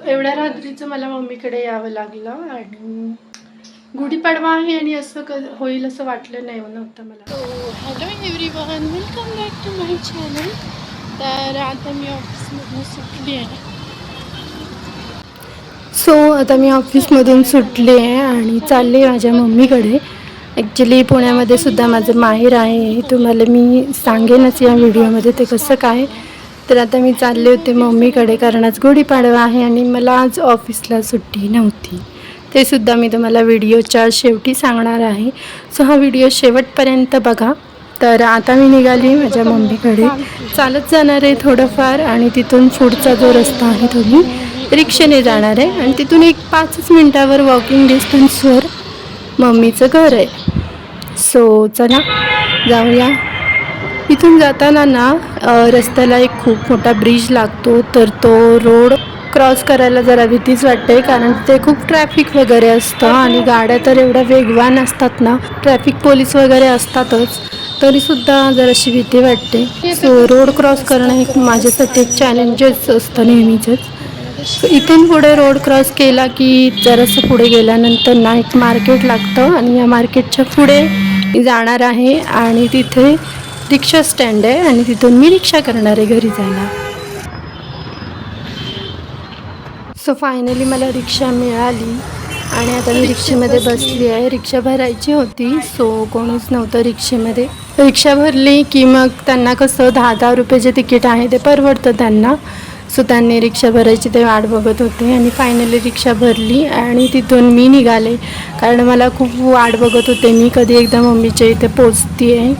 एवढ्या रात्रीचं मला मम्मीकडे यावं लागलं आणि गुढीपाडवा आहे आणि असं क होईल असं वाटलं नाही नव्हतं मला. Hello everyone welcome back to my channel तर आता मी ऑफिसमधून सुटली आहे. सो आता मी ऑफिसमधून सुटले आहे आणि चालले माझ्या मम्मीकडे. ॲक्च्युली पुण्यामध्ये सुद्धा माझं माहेर आहे. हे तुम्हाला मी सांगेनच या व्हिडिओमध्ये ते कसं काय. तर आता मी चालले होते मम्मीकडे कारण आज गुढीपाडवा आहे आणि मला आज ऑफिसला सुट्टी नव्हती. ते सुद्धा मी तुम्हाला व्हिडिओच्या शेवटी सांगणार आहे. सो हा व्हिडिओ शेवटपर्यंत बघा. तर आता मी निघाली माझ्या मम्मीकडे. चालत जाणार आहे थोडंफार आणि तिथून पुढचा जो रस्ता आहे तो मी रिक्षेने जाणार आहे. आणि तिथून एक पाचच मिनटावर वॉकिंग डिस्टन्सवर मम्मीचं घर आहे. सो चला जाऊया. इथून जाताना ना रस्त्याला एक खूप मोठा ब्रिज लागतो तर तो रोड क्रॉस करायला जरा भीतीच वाटते कारण ते खूप ट्रॅफिक वगैरे असतं आणि गाड्या तर एवढ्या वेगवान असतात ना ट्रॅफिक पोलीस वगैरे असतातच तरीसुद्धा जराशी भीती वाटते. सो रोड क्रॉस करणं एक माझ्यासाठी एक चॅलेंजेस असतं नेहमीचंच. सो इथून पुढे रोड क्रॉस केला की जरासं पुढे गेल्यानंतर ना एक मार्केट लागतं आणि या मार्केटच्या पुढे जाणार आहे आणि तिथे रिक्षा स्टँड आहे आणि तिथून मी रिक्षा करणार आहे घरी जायला सो फायनली मला रिक्षा मिळाली आणि आता मी रिक्षेमध्ये बसली आहे. रिक्षा भरायची होती सो कोणीच नव्हतं रिक्षेमध्ये. रिक्षा भरली की मग त्यांना कसं दहा दहा रुपये जे तिकीट आहे ते परवडतं त्यांना. सो त्यांनी रिक्षा भरायची ते वाट बघत होते आणि फायनली रिक्षा भरली आणि तिथून मी निघाले. कारण मला खूप वाट बघत होते. मी कधी एकदा मम्मीच्या इथे पोचते आहे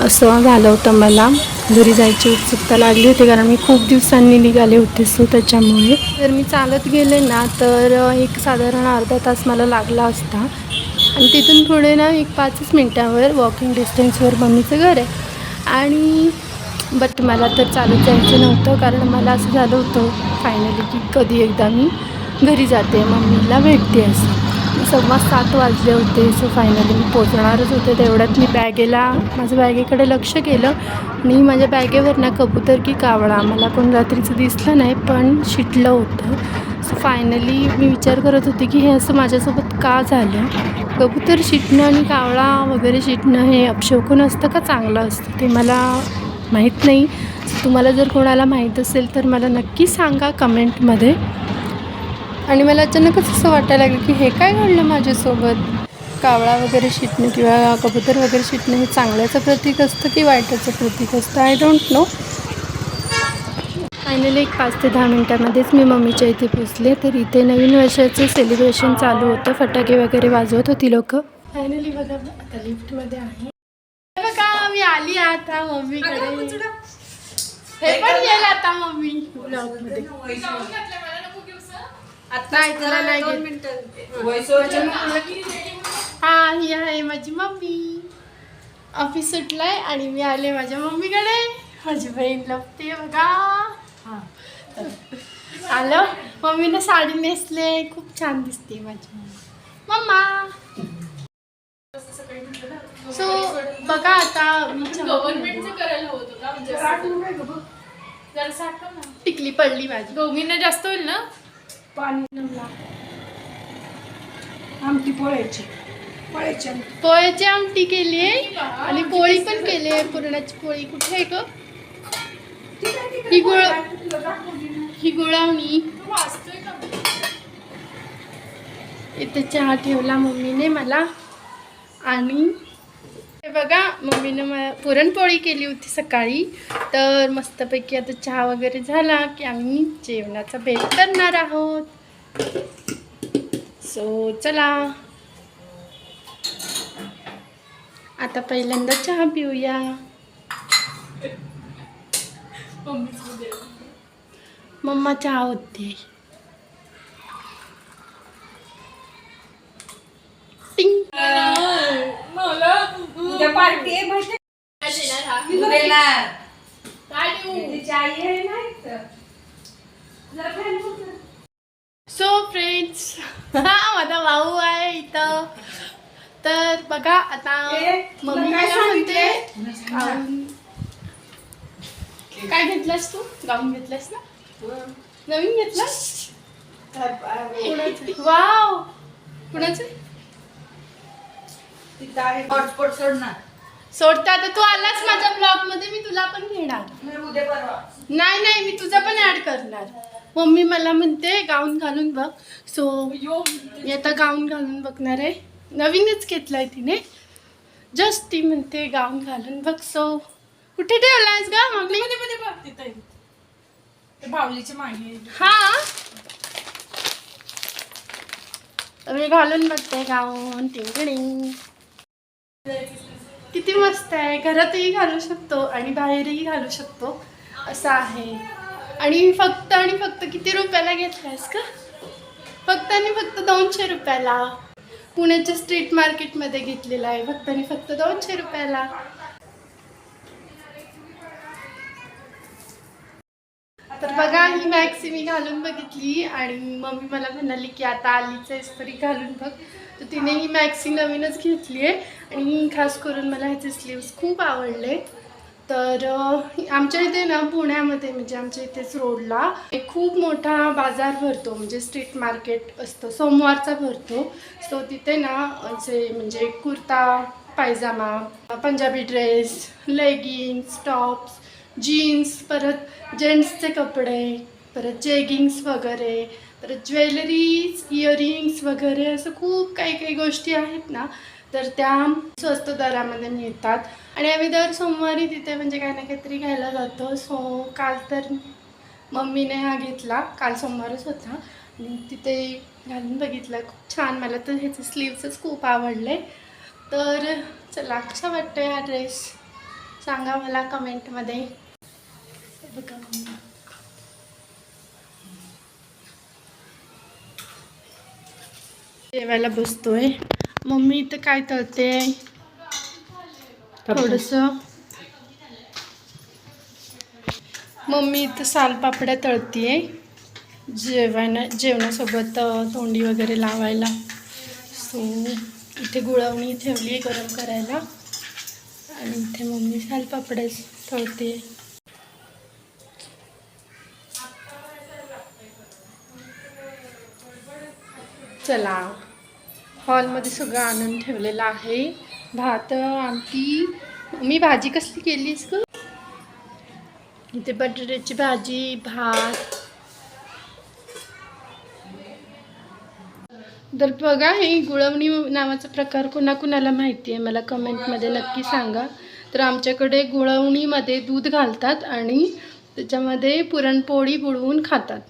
असं झालं होतं मला. घरी जायची उत्सुकता लागली होती कारण मी खूप दिवसांनी निघाले होते सो त्याच्यामुळे. जर मी चालत गेले ना तर एक साधारण अर्धा तास मला लागला असता. आणि तिथून पुढे ना एक पाचच मिनटावर वॉकिंग डिस्टन्सवर मम्मीचं घर आहे. आणि बट मला तर चालत जायचं नव्हतं कारण मला असं झालं होतं फायनली की कधी एकदा मी घरी जाते मम्मीला भेटते असं. सव्वा सात वाजले होते सो फायनली मी पोचणारच होते. तेवढ्यात मी बॅगेला माझं बॅगेकडे लक्ष केलं. आणि माझ्या बॅगेवर ना कबूतर की कावळा मला कोण रात्रीचं दिसलं नाही पण शिटलं होतं. सो फायनली मी विचार करत होते की हे असं माझ्यासोबत का झालं? कबूतर शिटणं आणि कावळा वगैरे शिटणं हे अपशोकून असतं का चांगलं असतं? ते मला माहीत नाही. तुम्हाला जर कोणाला माहीत असेल तर मला नक्की सांगा कमेंटमध्ये. आणि मला अचानकच असं वाटायला लागलं की हे काय घडलं माझ्यासोबत? कावळा वगैरे शिटणं किंवा कबूतर वगैरे शिटणं हे चांगल्याचं प्रतीक असतं की वाईटाचं प्रतीक असतं? आय डोंट नो फायनली एक पाच ते दहा मिनटामध्येच मी मम्मीच्या इथे पोचले तर इथे नवीन वर्षाचं सेलिब्रेशन चालू होतं. फटाके वगैरे वाजवत होती लोक. फायनली बघा आता लिफ्टमध्ये आहे. बघा मी आली आता मम्मीकडे. हे पण गेलं आता मम्मी. ब्लॉगमध्ये नाही तुला नाही घेत. हा ही आहे माझी मम्मी. ऑफिस सुटलाय आणि मी आले माझ्या मम्मीकडे. माझी बहीण लपते बघा. हा. आलं. मम्मीनं साडी नेसले. खूप छान दिसते माझी मम्मा. सो बघा आता गव्हर्नमेंटचं करायला होतं का? म्हणजे असं- जरा साठव ना. टिकली पडली माझी. दोघींना जास्त होईल ना? पाणी आमटी पोळ्याची. पोळ्याची आमटी. पोळ्याची आमटी केली आहे. आणि पोळी पण केली आहे. पुरणाची पोळी कुठे आहे ग? ही गुळ ही गुळवणी. इथे चहा ठेवला मम्मीने मला. आणि बघा मम्मीनं मला पुरणपोळी केली होती सकाळी. तर मस्तपैकी आता चहा वगैरे झाला की आम्ही जेवणाचा भेट करणार आहोत. सो चला. आता पहिल्यांदा चहा पिऊया. मम्मा चहा होते टिंग उद्या पार्टी आहे माहिती काय देणार हा? तिची आई आहे नाही तर. जरा fan बघ. सो फ्रेंड्स माझा भाऊ आहे इथं. तर बघा आता ए, तुला मम्मी काय म्हणते? गाऊन काय घेतलास तू? गाऊन घेतलास ना? नवीन घेतलास? वाव. कुणाचं? हॉटस्पॉट सोड ना सोडता आता तू आलास माझ्या ब्लॉगमध्ये मी तुला पण घेणार. नाही नाही मी तुझा पण ऍड करणार. मम्मी मला म्हणते गाऊन घालून बघ. सो मी आता गाऊन घालून बघणार आहे. नवीनच घेतलाय तिने. जस्ट ती म्हणते गाऊन घालून बघ. सो कुठे ठेवलायस का मागली मध्ये बावलीच्या मागे हा. मी घालून बघते गाऊन टिंगडिंग किती मस्त आहे. घरातही घालू शकतो आणि बाहेरही घालू शकतो. असं आहे. आणि फक्त आणि फक्त किती रुपयाला घेतलायस का फक्त आणि फक्त दोनशे रुपयाला. पुण्याच्या स्ट्रीट मार्केटमध्ये घेतलेला आहे. फक्त आणि फक्त दोनशे रुपयाला. तर बघा ही मॅक्सी मी घालून बघितली आणि मम्मी मला म्हणाली की आता आलीच आहेस तरी घालून बघ. तर तिने ही मॅक्सी नवीनच घेतली आहे. आणि खास करून मला ह्याचे स्लीव्स खूप आवडले. तर आमच्या इथे ना पुण्यामध्ये म्हणजे आमच्या इथेच रोडला एक खूप मोठा बाजार भरतो. म्हणजे स्ट्रीट मार्केट असतं. सोमवारचा भरतो. सो तिथे ना असे म्हणजे kurta pyjama Punjabi dress leggings tops jeans परत जेंट्सचे कपडे परत जेगिंग्स वगैरे तर ज्वेलरीज इयरिंग्स वगैरे असं खूप काही काही गोष्टी आहेत ना तर त्या स्वस्त दरामध्ये मिळतात. आणि आम्ही दर सोमवारी तिथे म्हणजे काही ना काहीतरी घ्यायला जातो. सो काल तर मम्मीने हा घेतला काल सोमवारच होता. आणि तिथे घालून बघितला खूप छान. मला तर ह्याचे स्लीव्सच खूप आवडले. तर चला कसा वाटतो हा ड्रेस सांगा मला कमेंटमध्ये बघा जेवायला बसतोय. मम्मी इथं काय तळते? थोडस. मम्मी इथं सालपापड्या तळतीये. जेवणा जेवणासोबत तोंडी वगैरे लावायला. सो इथे गुळवणी ठेवली आहे गरम करायला. आणि इथे मम्मी सालपापड्या तळते चला. हॉलमध्ये सगळं आणून ठेवलेलं आहे. भात आमटी. मी भाजी कसली केलीस ग? इथे बटाट्याची भाजी भात. तर बघा हे गुळवणी नावाचा प्रकार कुणाकुणाला माहिती आहे? मला कमेंटमध्ये नक्की सांगा. तर आमच्याकडे गुळवणीमध्ये दूध घालतात आणि त्याच्यामध्ये पुरणपोळी बुडवून खातात.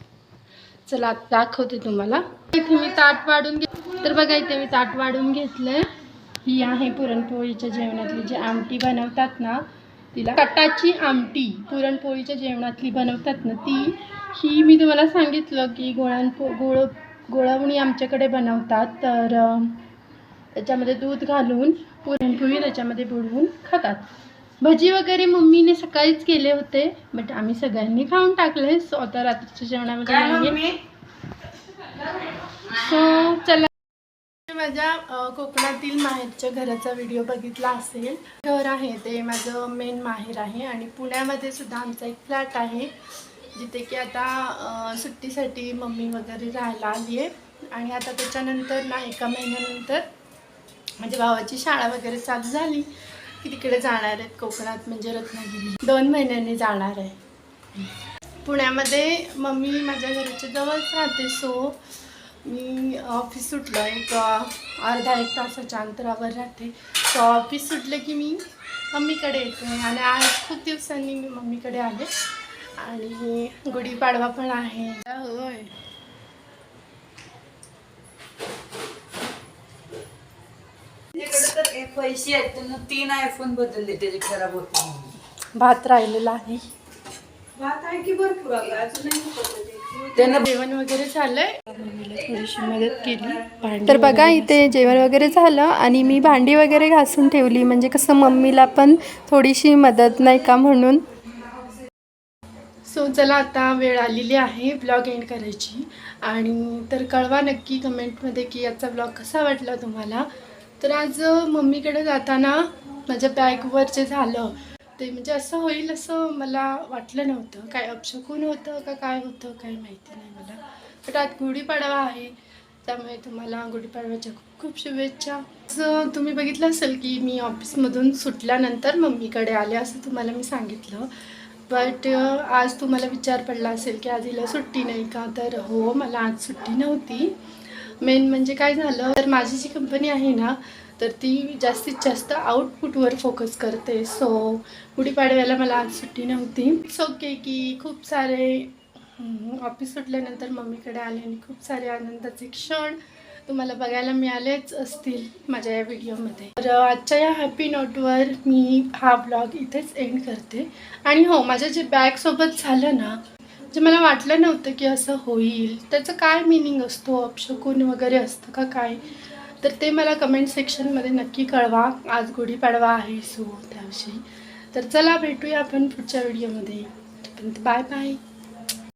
चला आता दाखवते तुम्हाला. इथे मी ताट वाढून घे तर बघा इथे मी ताट वाढून घेतलंय. ही आहे पुरणपोळीच्या जेवणातली जी आमटी बनवतात ना तिला कटाची आमटी पुरणपोळीच्या जेवणातली बनवतात ना ती. ही मी तुम्हाला सांगितलं की गोळांपो गोळ गोळवणी आमच्याकडे बनवतात. तर त्याच्यामध्ये दूध घालून पुरणपोळी त्याच्यामध्ये बुडवून खातात. भजी वगैरे मम्मीने सकाळीच केले होते बट आम्ही सगळ्यांनी खाऊन टाकले सो आता रात्रीच्या जेवणामध्ये नाहीये. सो चला. माझ्या कोकणातील माहेरच्या घराचा व्हिडिओ बघितला असेल. घर आहे ते माझं मेन माहेर आहे आणि पुण्यामध्ये सुद्धा आमचा एक फ्लॅट आहे जिथे की आता सुट्टीसाठी मम्मी वगैरे राहायला आली आहे. आणि आता त्याच्यानंतर ना एका महिन्यानंतर माझ्या भावाची शाळा वगैरे चालू झाली. की तिकडे जाणार आहेत. कोकणात म्हणजे रत्नागिरी. दोन महिन्यांनी जाणार आहे. पुण्यामध्ये मम्मी माझ्या घराच्या जवळच राहते सो मी ऑफिस सुटलं एक अर्धा एक तासाच्या अंतरावर राहते. सो ऑफिस सुटलं की मी मम्मीकडे येते. आणि आज खूप दिवसांनी मी मम्मीकडे आले. आणि गुढीपाडवा पण आहे. होय त्याच्याकडे तर एक पैसे आहेत त्यांना तीन आयफोन बदलले त्याचे खराब होते म्हणून. भात राहिलेला आहे. भात आहे की भरपूर. त्यांना जेवण वगैरे झालंय? मम्मीला थोडीशी मदत केली. तर बघा इथे जेवण वगैरे झालं आणि मी भांडी वगैरे घासून ठेवली. म्हणजे कसं मम्मीला पण थोडीशी मदत नाही का म्हणून? सो चला आता वेळ आलेली आहे ब्लॉग एंड करायची. आणि तर कळवा नक्की कमेंटमध्ये की याचा ब्लॉग कसा वाटला तुम्हाला? तर आज मम्मीकडे जाताना माझ्या बॅगवर जे झालं ते म्हणजे असं होईल असं मला वाटलं नव्हतं. काय अपशकून होतं का काय होतं काय माहिती नाही मला. बट आज गुढीपाडवा आहे त्यामुळे तुम्हाला गुढीपाडव्याच्या खूप खूप शुभेच्छा. असं तुम्ही बघितलं असेल की मी ऑफिसमधून सुटल्यानंतर मम्मीकडे आले असं तुम्हाला मी सांगितलं. बट आज तुम्हाला विचार पडला असेल की आज हिला सुट्टी नाही का? तर हो मला आज सुट्टी नव्हती. मेन म्हणजे काय झालं तर माझी जी कंपनी आहे ना तर ती जास्तीत जास्त आउटपुटवर फोकस करते. सो गुढीपाडव्याला मला आज सुट्टी नव्हती. इट्स ओके की खूप सारे ऑफिस सुटल्यानंतर मम्मीकडे आले आणि खूप सारे आनंदाचे क्षण तुम्हाला बघायला मिळालेच असतील माझ्या या व्हिडिओमध्ये तर आजच्या या हॅपी नोटवर मी हा ब्लॉग इथेच एंड करते. आणि हो माझ्या जे बॅगसोबत झालं ना जे मला वाटलं नव्हतं की असं होईल. त्याचं काय मिनिंग असतो? अपशकून वगैरे असतं का काय? तर ते मला कमेंट सेक्शनमध्ये नक्की कळवा. आज गुढीपाडवा आहे सो त्याविषयी. तर चला भेटूया आपण पुढच्या व्हिडिओमध्ये बाय बाय